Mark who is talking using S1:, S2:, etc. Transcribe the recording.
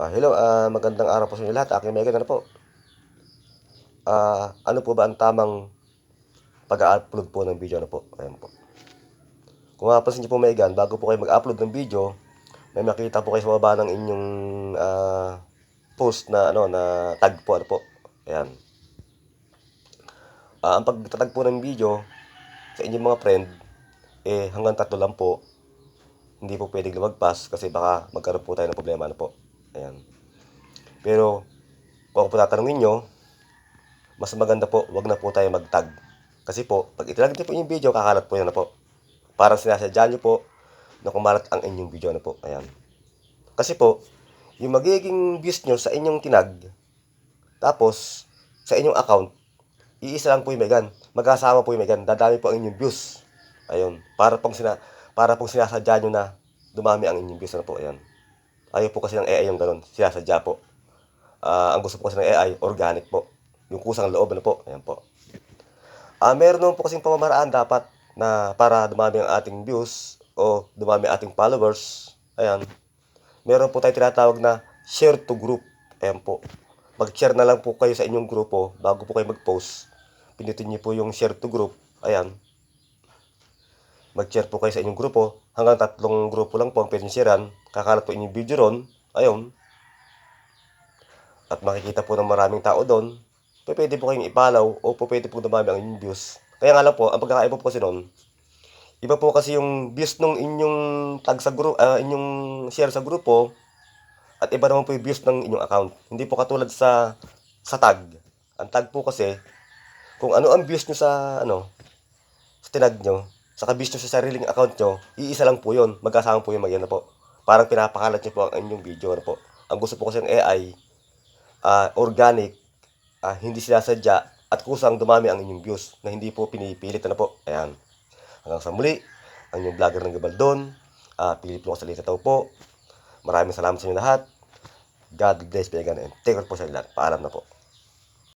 S1: Ah, hello, ah, magandang araw po sa inyo lahat. Aking Megan, ano po? Ah, ano po ba ang tamang pag-upload po ng video? Ano po? Ayan po. Kung mapapansin niyo po, Megan, bago po kayo mag-upload ng video, may makita po kayo sa baba ng inyong ah, post na ano na tag po ano po. Ayan. Ah, ang pagtatag po ng video sa inyong mga friend eh hanggang tatlo lang po. Hindi po pwedeng lumagpas kasi baka magkaroon po tayo ng problema ano po. Ayan. Pero kung ako po tatanungin nyo, mas maganda po, wag na po tayo mag-tag. Kasi po, pag itilag niyo po yung video, kakalat po yan na po. Parang sinasadya nyo po na kumalat ang inyong video na po. Ayan. Kasi po, yung magiging views nyo sa inyong tinag, tapos sa inyong account, iisa lang po yung Megan. Magkasama po yung Megan. Dadami po ang inyong views. Ayun. Para pong, sina, para pong sinasadya nyo na dumami ang inyong views na po. Ayan. Ayaw po kasi ng AI yung ganun. Sinasadya po. Ah, ang gusto po kasi ng AI, organic po. Yung kusang loob, ano po. Ayan po. Ah, meron naman po kasing pamamaraan dapat na para dumami ang ating views o dumami ang ating followers. Ayan. Meron po tayo tinatawag na share to group. Ayan po. Mag-share na lang po kayo sa inyong grupo bago po kayo mag-post. Pinutin niyo po yung share to group. Ayan. Mag-share po kayo sa inyong grupo. Hanggang tatlong grupo lang po ang pwede nyo sharean. Kakalat po inyong video ron. Ayun. At makikita po ng maraming tao doon. pwede po kayong ipalaw o po pwede po dumami ang inyong views. Kaya nga lang po, ang pagkakaiba po kasi noon, iba po kasi yung views nung inyong tag sa group, ah, inyong share sa grupo, at iba naman po yung views ng inyong account. Hindi po katulad sa sa tag. Ang tag po kasi, kung ano ang views nyo sa, ano, sa tinag nyo, sa views sa sariling account nyo, iisa lang po yun. Magkasama po yung mag po. Parang pinapakalat nyo po ang inyong video. Ano po. Ang gusto po kasi ng AI, ah, organic, ah, hindi sinasadya, at kusang dumami ang inyong views na hindi po pinipilit. Ano po. Ayan. Hanggang sa muli, ang inyong vlogger ng Gabaldon, ah, Philip Lucas Salita Tao po. Maraming salamat sa inyo lahat. God bless, Vegan, and take care po sa lahat. Paalam na po.